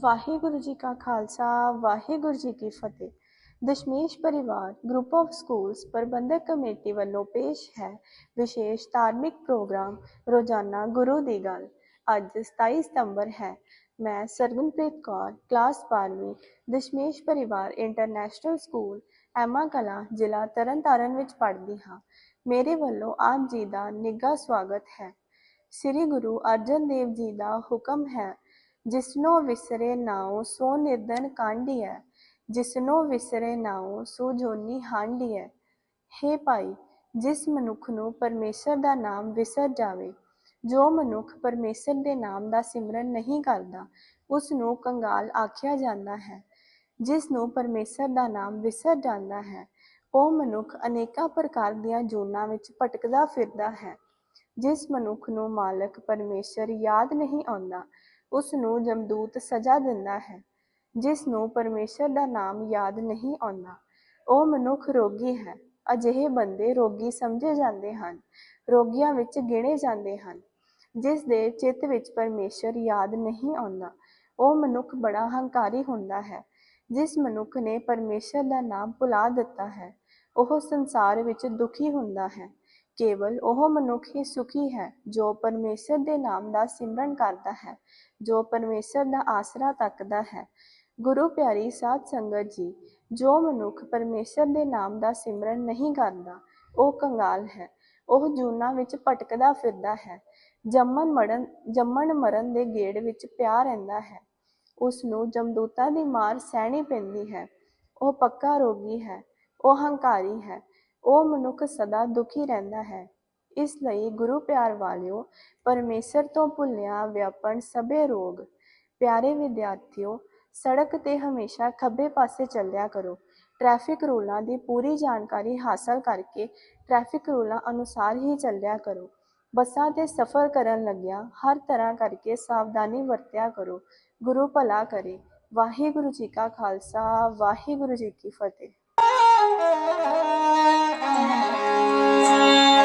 ਵਾਹਿਗੁਰੂ ਜੀ ਕਾ ਖਾਲਸਾ, ਵਾਹਿਗੁਰੂ ਜੀ ਕੀ ਫਤਿਹ। Dashmesh Parivar group of schools Parbandhak committee ਵੱਲੋਂ ਪੇਸ਼ ਹੈ ਵਿਸ਼ੇਸ਼ ਧਾਰਮਿਕ ਪ੍ਰੋਗਰਾਮ ਰੋਜ਼ਾਨਾ ਗੁਰੂ ਦੀ ਗੱਲ। ਅੱਜ 27 ਸਤੰਬਰ ਹੈ। ਮੈਂ ਸਰਗੁਣਪ੍ਰੀਤ ਕੌਰ ਕਲਾਸ 12ਵੀਂ Dashmesh Parivar international school Emma Kalan, ਜ਼ਿਲ੍ਹਾ ਤਰਨਤਾਰਨ ਵਿੱਚ ਪੜ੍ਹਦੀ ਹਾਂ। ਮੇਰੇ ਵੱਲੋਂ ਆਪ ਜੀ ਦਾ ਨਿੱਘਾ ਸਵਾਗਤ ਹੈ। ਸ੍ਰੀ ਗੁਰੂ ਅਰਜਨ ਦੇਵ ਜੀ ਦਾ ਹੁਕਮ ਹੈ ਜਿਸਨੋ ਵਿਸਰੇ ਨਾਉ, ਸੋ ਨਿਰਦਨ ਕਾਂਢੀਐ ਜਿਸਨੋ ਵਿਸਰੇ ਨਾਉ, ਸੋ ਜੋਨੀ ਹਾਂਡੀਐ ਹੇ ਭਾਈ, ਜਿਸ ਮਨੁੱਖ ਨੂੰ ਪਰਮੇਸ਼ਰ ਦਾ ਨਾਮ ਵਿਸਰ ਜਾਵੇ, ਜੋ ਮਨੁੱਖ ਪਰਮੇਸ਼ਰ ਦੇ ਨਾਮ ਦਾ ਸਿਮਰਨ ਨਹੀਂ ਕਰਦਾ ਉਸ ਨੂੰ ਕੰਗਾਲ ਆਖਿਆ ਜਾਂਦਾ ਹੈ। ਜਿਸ ਨੂੰ ਪਰਮੇਸ਼ਰ ਦਾ ਨਾਮ ਵਿਸਰ ਜਾਂਦਾ ਹੈ, ਉਹ ਮਨੁੱਖ ਅਨੇਕਾਂ ਪ੍ਰਕਾਰ ਦੀਆਂ ਜੂਨਾਂ ਵਿੱਚ ਭਟਕਦਾ ਫਿਰਦਾ ਹੈ। ਜਿਸ ਮਨੁੱਖ ਨੂੰ ਮਾਲਕ ਪਰਮੇਸ਼ਰ ਯਾਦ ਨਹੀਂ ਆਉਂਦਾ ਉਸ ਨੂੰ ਜਮਦੂਤ ਸਜ਼ਾ ਦਿੰਦਾ ਹੈ, ਜਿਸ ਨੂੰ ਪਰਮੇਸ਼ਰ ਦਾ ਨਾਮ ਯਾਦ ਨਹੀਂ ਆਉਂਦਾ। ਉਹ ਮਨੁੱਖ ਰੋਗੀ ਹੈ, ਅਜਿਹੇ ਬੰਦੇ ਰੋਗੀ ਸਮਝੇ ਜਾਂਦੇ ਹਨ, ਰੋਗੀਆਂ ਵਿੱਚ ਗਿਣੇ ਜਾਂਦੇ ਹਨ, ਜਿਸ ਦੇ ਚਿੱਤ ਵਿੱਚ ਪਰਮੇਸ਼ਰ ਯਾਦ ਨਹੀਂ ਆਉਂਦਾ। ਉਹ ਮਨੁੱਖ ਬੜਾ ਹੰਕਾਰੀ ਹੁੰਦਾ ਹੈ, ਜਿਸ ਮਨੁੱਖ ਨੇ ਪਰਮੇਸ਼ਰ ਦਾ ਨਾਮ ਭੁਲਾ ਦਿੱਤਾ ਹੈ, ਉਹ ਸੰਸਾਰ ਵਿੱਚ ਦੁਖੀ ਹੁੰਦਾ ਹੈ। ਕੇਵਲ ਉਹ ਮਨੁੱਖ ਹੀ ਸੁਖੀ ਹੈ ਜੋ ਪਰਮੇਸ਼ਰ ਦੇ ਨਾਮ ਦਾ ਸਿਮਰਨ ਕਰਦਾ ਹੈ, ਜੋ ਪਰਮੇਸ਼ਰ ਦਾ ਆਸਰਾ ਤੱਕਦਾ ਹੈ। ਗੁਰੂ ਪਿਆਰੀ ਸਾਧ ਸੰਗਤ ਜੀ, ਜੋ ਮਨੁੱਖ ਪਰਮੇਸ਼ਰ ਦੇ ਨਾਮ ਦਾ ਸਿਮਰਨ ਨਹੀਂ ਕਰਦਾ, ਉਹ ਕੰਗਾਲ ਹੈ। ਉਹ ਜੂਨਾਂ ਵਿੱਚ ਭਟਕਦਾ ਫਿਰਦਾ ਹੈ। ਜੰਮਣ ਮਰਨ ਜੰਮਣ ਮਰਨ ਦੇ ਗੇੜ ਵਿੱਚ ਪਿਆ ਰਹਿੰਦਾ ਹੈ। ਉਸ ਨੂੰ ਜਮਦੂਤਾਂ ਦੀ ਮਾਰ ਸਹਿਣੀ ਪੈਂਦੀ ਹੈ। ਉਹ ਪੱਕਾ ਰੋਗੀ ਹੈ। ਉਹ ਹੰਕਾਰੀ ਹੈ। ਉਹ ਮਨੁੱਖ ਸਦਾ ਦੁਖੀ ਰਹਿੰਦਾ ਹੈ। ਇਸ ਲਈ ਗੁਰੂ ਪਿਆਰ ਵਾਲਿਓ, ਪਰਮੇਸ਼ਰ ਤੋਂ ਭੁੱਲਿਆ ਵਿਆਪਣ ਸਭੇ ਰੋਗ। ਪਿਆਰੇ ਵਿਦਿਆਰਥੀਓ, ਸੜਕ ਤੇ ਹਮੇਸ਼ਾ ਖੱਬੇ ਪਾਸੇ ਚੱਲਿਆ ਕਰੋ। ਟ੍ਰੈਫਿਕ ਰੂਲਾਂ ਦੀ ਪੂਰੀ ਜਾਣਕਾਰੀ ਹਾਸਲ ਕਰਕੇ ਟ੍ਰੈਫਿਕ ਰੂਲਾਂ ਅਨੁਸਾਰ ਹੀ ਚੱਲਿਆ ਕਰੋ। ਬੱਸਾਂ ਤੇ ਸਫ਼ਰ ਕਰਨ ਲੱਗਿਆਂ ਹਰ ਤਰ੍ਹਾਂ ਕਰਕੇ ਸਾਵਧਾਨੀ ਵਰਤਿਆ ਕਰੋ। ਗੁਰੂ ਭਲਾ ਕਰੇ। ਵਾਹਿਗੁਰੂ ਜੀ ਕਾ ਖਾਲਸਾ, ਵਾਹਿਗੁਰੂ ਜੀ ਕੀ ਫਤਿਹ। うん。